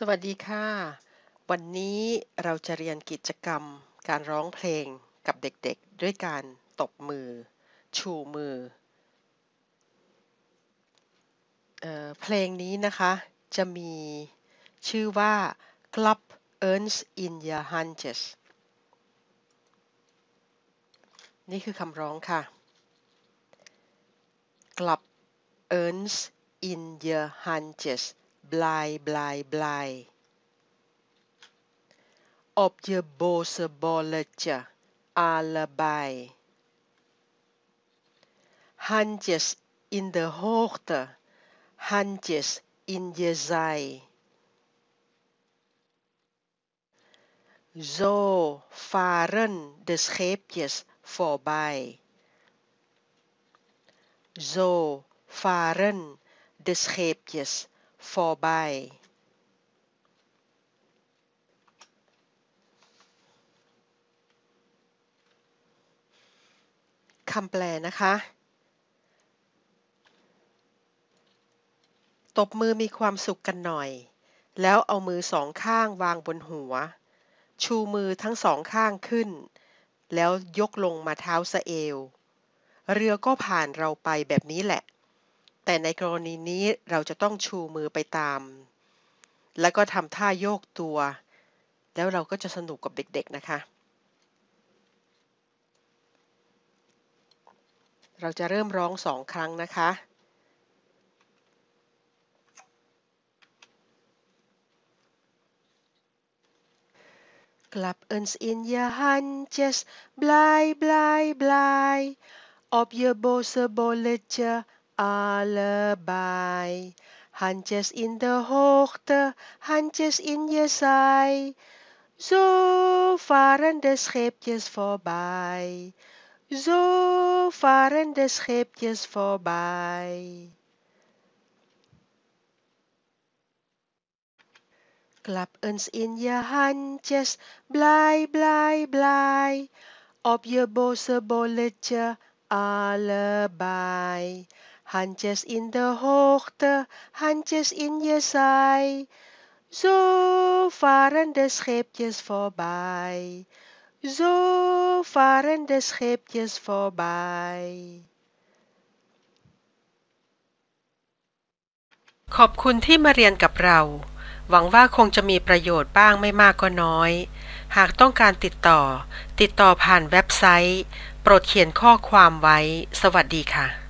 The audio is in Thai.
สวัสดีค่ะ วันนี้เราจะเรียนกิจกรรม การร้องเพลงกับเด็กๆ ด้วยการตบมือ ชูมือเออเพลงนี้นะคะ จะมีชื่อว่า Club Earns in Your Hunches นี่คือคำร้องค่ะ Club Earns in Your Hunches blij, blij, blij. Op je boze bolletje, allebei. Handjes in de hoogte, handjes in je zij. Zo varen de scheepjes voorbij. Zo varen de scheepjes vorbei คำแปลนะคะ ตบมือมีความสุขกันหน่อย แล้วเอามือสองข้างวางบนหัว ชูมือทั้งสองข้างขึ้น แล้วยกลงมาเท้าสะเอว เรือก็ผ่านเราไปแบบนี้แหละ แต่ในกรณีนี้เราจะต้องชูมือไปตาม แล้วก็ทำท่าโยกตัว แล้วเราก็จะสนุกกับเด็กๆนะคะ เราจะเริ่มร้องสองครั้งนะคะ Klap eens in je handjes, blij, blij, blij, op je boze bolletje allebei. Handjes in de hoogte, handjes in je zij. Zo varen de scheepjes voorbij. Zo varen de scheepjes voorbij. Klap eens in je handjes, blij, blij, blij. Op je boze bolletje allebei. Handjes in de hoogte, handjes in je zij. Zo varen de scheepjes voorbij. Zo varen de scheepjes voorbij. ขอบคุณที่มาเรียนกับเรา หวังว่าคงจะมีประโยชน์บ้างไม่มากก็น้อย หากต้องการติดต่อ ติดต่อผ่านเว็บไซต์ โปรดเขียนข้อความไว้ สวัสดีค่ะ